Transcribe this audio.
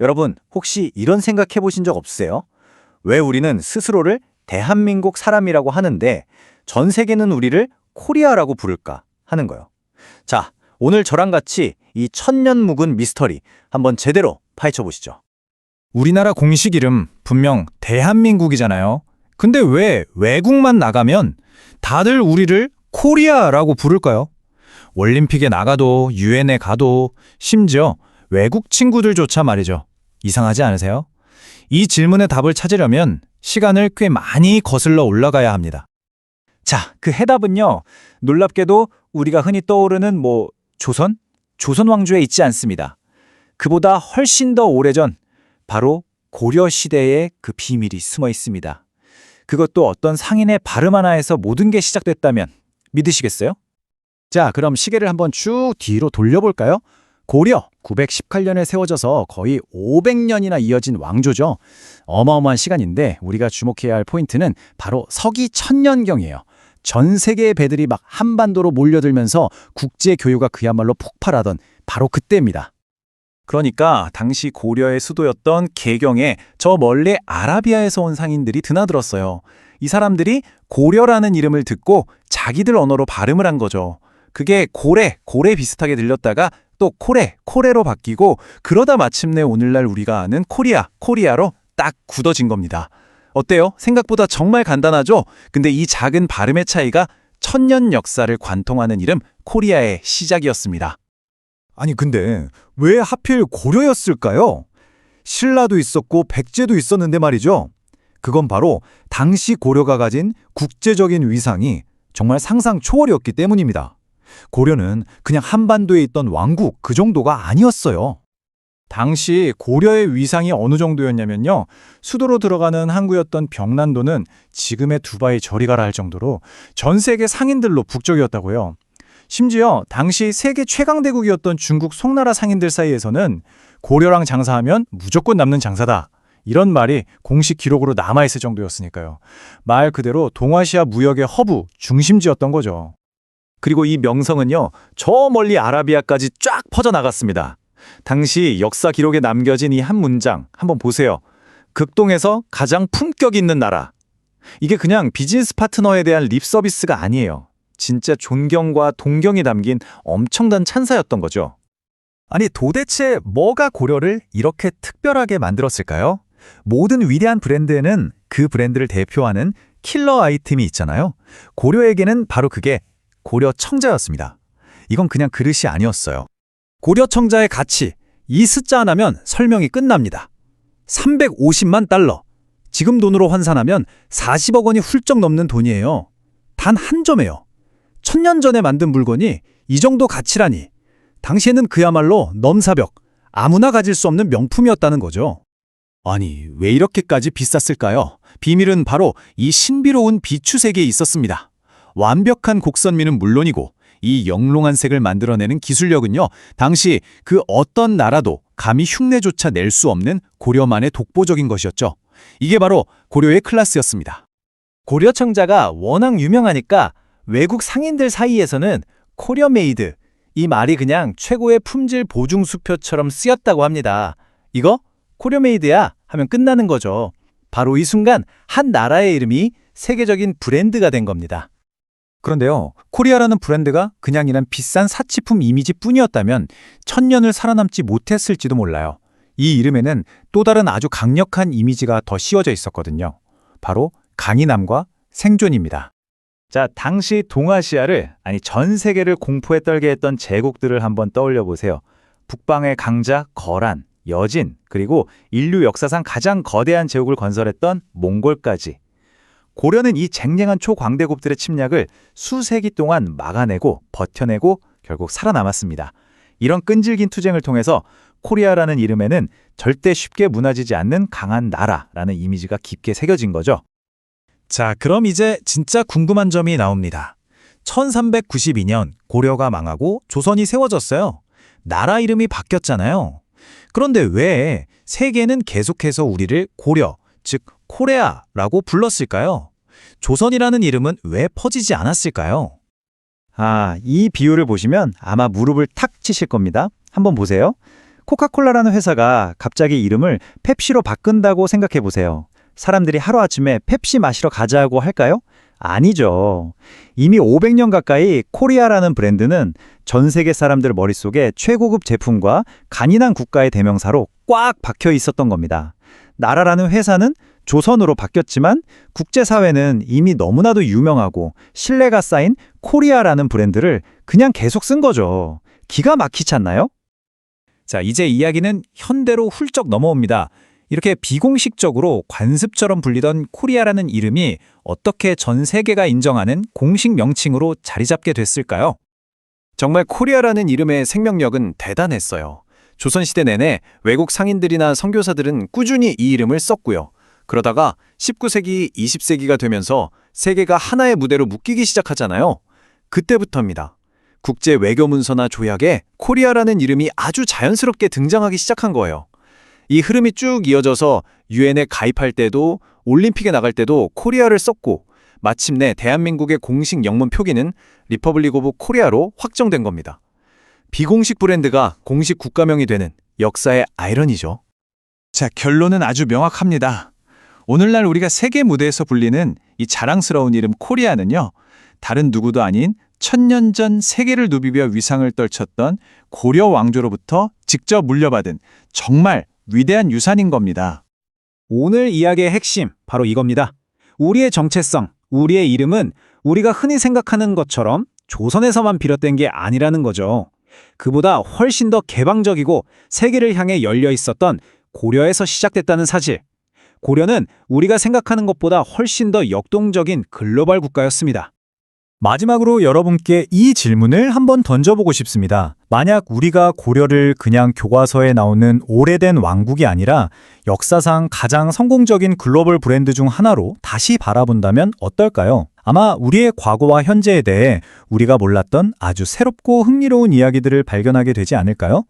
여러분, 혹시 이런 생각 해 보신 적 없으세요? 왜 우리는 스스로를 대한민국 사람이라고 하는데 전 세계는 우리를 코리아라고 부를까 하는 거요. 자, 오늘 저랑 같이 이 천년 묵은 미스터리 한번 제대로 파헤쳐 보시죠. 우리나라 공식 이름 분명 대한민국이잖아요. 근데 왜 외국만 나가면 다들 우리를 코리아라고 부를까요? 올림픽에 나가도 유엔에 가도 심지어 외국 친구들조차 말이죠. 이상하지 않으세요? 이 질문의 답을 찾으려면 시간을 꽤 많이 거슬러 올라가야 합니다. 자, 그 해답은요. 놀랍게도 우리가 흔히 떠오르는 뭐 조선? 조선 왕조에 있지 않습니다. 그보다 훨씬 더 오래전 바로 고려 시대에 그 비밀이 숨어 있습니다. 그것도 어떤 상인의 발음 하나에서 모든 게 시작됐다면 믿으시겠어요? 자, 그럼 시계를 한번 쭉 뒤로 돌려볼까요? 고려 918년에 세워져서 거의 500년이나 이어진 왕조죠. 어마어마한 시간인데 우리가 주목해야 할 포인트는 바로 서기 천년경이에요. 전 세계의 배들이 막 한반도로 몰려들면서 국제 교류가 그야말로 폭발하던 바로 그때입니다. 그러니까 당시 고려의 수도였던 개경에 저 멀리 아라비아에서 온 상인들이 드나들었어요. 이 사람들이 고려라는 이름을 듣고 자기들 언어로 발음을 한 거죠. 그게 고래, 고래 비슷하게 들렸다가 또 코레, 코레로 바뀌고 그러다 마침내 오늘날 우리가 아는 코리아, 코리아로 딱 굳어진 겁니다. 어때요? 생각보다 정말 간단하죠? 근데 이 작은 발음의 차이가 천년 역사를 관통하는 이름 코리아의 시작이었습니다. 아니 근데 왜 하필 고려였을까요? 신라도 있었고 백제도 있었는데 말이죠. 그건 바로 당시 고려가 가진 국제적인 위상이 정말 상상 초월이었기 때문입니다. 고려는 그냥 한반도에 있던 왕국 그 정도가 아니었어요. 당시 고려의 위상이 어느 정도였냐면요. 수도로 들어가는 항구였던 병난도는 지금의 두바이 저리 가라 할 정도로 전 세계 상인들로 북적이었다고요. 심지어 당시 세계 최강대국이었던 중국 송나라 상인들 사이에서는 고려랑 장사하면 무조건 남는 장사다. 이런 말이 공식 기록으로 남아있을 정도였으니까요. 말 그대로 동아시아 무역의 허브, 중심지였던 거죠. 그리고 이 명성은요, 저 멀리 아라비아까지 쫙 퍼져나갔습니다. 당시 역사 기록에 남겨진 이 한 문장 한번 보세요. 극동에서 가장 품격 있는 나라. 이게 그냥 비즈니스 파트너에 대한 립 서비스가 아니에요. 진짜 존경과 동경이 담긴 엄청난 찬사였던 거죠. 아니 도대체 뭐가 고려를 이렇게 특별하게 만들었을까요? 모든 위대한 브랜드에는 그 브랜드를 대표하는 킬러 아이템이 있잖아요. 고려에게는 바로 그게 고려 청자였습니다. 이건 그냥 그릇이 아니었어요. 고려 청자의 가치, 이 숫자 하나면 설명이 끝납니다. 350만 달러. 지금 돈으로 환산하면 40억 원이 훌쩍 넘는 돈이에요. 단 한 점에요. 천년 전에 만든 물건이 이 정도 가치라니. 당시에는 그야말로 넘사벽, 아무나 가질 수 없는 명품이었다는 거죠. 아니, 왜 이렇게까지 비쌌을까요? 비밀은 바로 이 신비로운 비추색에 있었습니다. 완벽한 곡선미는 물론이고 이 영롱한 색을 만들어내는 기술력은요, 당시 그 어떤 나라도 감히 흉내조차 낼 수 없는 고려만의 독보적인 것이었죠. 이게 바로 고려의 클래스였습니다. 고려 청자가 워낙 유명하니까 외국 상인들 사이에서는 코리어 메이드, 이 말이 그냥 최고의 품질 보증 수표처럼 쓰였다고 합니다. 이거 코리어 메이드야 하면 끝나는 거죠. 바로 이 순간 한 나라의 이름이 세계적인 브랜드가 된 겁니다. 그런데요, 코리아라는 브랜드가 그냥 이런 비싼 사치품 이미지뿐이었다면 천년을 살아남지 못했을지도 몰라요. 이 이름에는 또 다른 아주 강력한 이미지가 더 씌워져 있었거든요. 바로 강인함과 생존입니다. 자, 당시 동아시아를 아니 전 세계를 공포에 떨게 했던 제국들을 한번 떠올려 보세요. 북방의 강자 거란, 여진, 그리고 인류 역사상 가장 거대한 제국을 건설했던 몽골까지. 고려는 이 쟁쟁한 초광대국들의 침략을 수세기 동안 막아내고 버텨내고 결국 살아남았습니다. 이런 끈질긴 투쟁을 통해서 코리아라는 이름에는 절대 쉽게 무너지지 않는 강한 나라라는 이미지가 깊게 새겨진 거죠. 자, 그럼 이제 진짜 궁금한 점이 나옵니다. 1392년 고려가 망하고 조선이 세워졌어요. 나라 이름이 바뀌었잖아요. 그런데 왜 세계는 계속해서 우리를 고려, 즉 코레아라고 불렀을까요? 조선이라는 이름은 왜 퍼지지 않았을까요? 아, 이 비유를 보시면 아마 무릎을 탁 치실 겁니다. 한번 보세요. 코카콜라라는 회사가 갑자기 이름을 펩시로 바꾼다고 생각해 보세요. 사람들이 하루아침에 펩시 마시러 가자고 할까요? 아니죠. 이미 500년 가까이 코리아라는 브랜드는 전 세계 사람들 머릿속에 최고급 제품과 간인한 국가의 대명사로 꽉 박혀 있었던 겁니다. 나라라는 회사는 조선으로 바뀌었지만 국제사회는 이미 너무나도 유명하고 신뢰가 쌓인 코리아라는 브랜드를 그냥 계속 쓴 거죠. 기가 막히지 않나요? 자, 이제 이야기는 현대로 훌쩍 넘어옵니다. 이렇게 비공식적으로 관습처럼 불리던 코리아라는 이름이 어떻게 전 세계가 인정하는 공식 명칭으로 자리 잡게 됐을까요? 정말 코리아라는 이름의 생명력은 대단했어요. 조선시대 내내 외국 상인들이나 선교사들은 꾸준히 이 이름을 썼고요. 그러다가 19세기, 20세기가 되면서 세계가 하나의 무대로 묶이기 시작하잖아요. 그때부터입니다. 국제 외교 문서나 조약에 코리아라는 이름이 아주 자연스럽게 등장하기 시작한 거예요. 이 흐름이 쭉 이어져서 유엔에 가입할 때도 올림픽에 나갈 때도 코리아를 썼고 마침내 대한민국의 공식 영문 표기는 리퍼블릭 오브 코리아로 확정된 겁니다. 비공식 브랜드가 공식 국가명이 되는 역사의 아이러니죠. 자, 결론은 아주 명확합니다. 오늘날 우리가 세계 무대에서 불리는 이 자랑스러운 이름 코리아는요. 다른 누구도 아닌 천년 전 세계를 누비며 위상을 떨쳤던 고려 왕조로부터 직접 물려받은 정말 위대한 유산인 겁니다. 오늘 이야기의 핵심, 바로 이겁니다. 우리의 정체성, 우리의 이름은 우리가 흔히 생각하는 것처럼 조선에서만 비롯된 게 아니라는 거죠. 그보다 훨씬 더 개방적이고 세계를 향해 열려 있었던 고려에서 시작됐다는 사실. 고려는 우리가 생각하는 것보다 훨씬 더 역동적인 글로벌 국가였습니다. 마지막으로 여러분께 이 질문을 한번 던져보고 싶습니다. 만약 우리가 고려를 그냥 교과서에 나오는 오래된 왕국이 아니라 역사상 가장 성공적인 글로벌 브랜드 중 하나로 다시 바라본다면 어떨까요? 아마 우리의 과거와 현재에 대해 우리가 몰랐던 아주 새롭고 흥미로운 이야기들을 발견하게 되지 않을까요?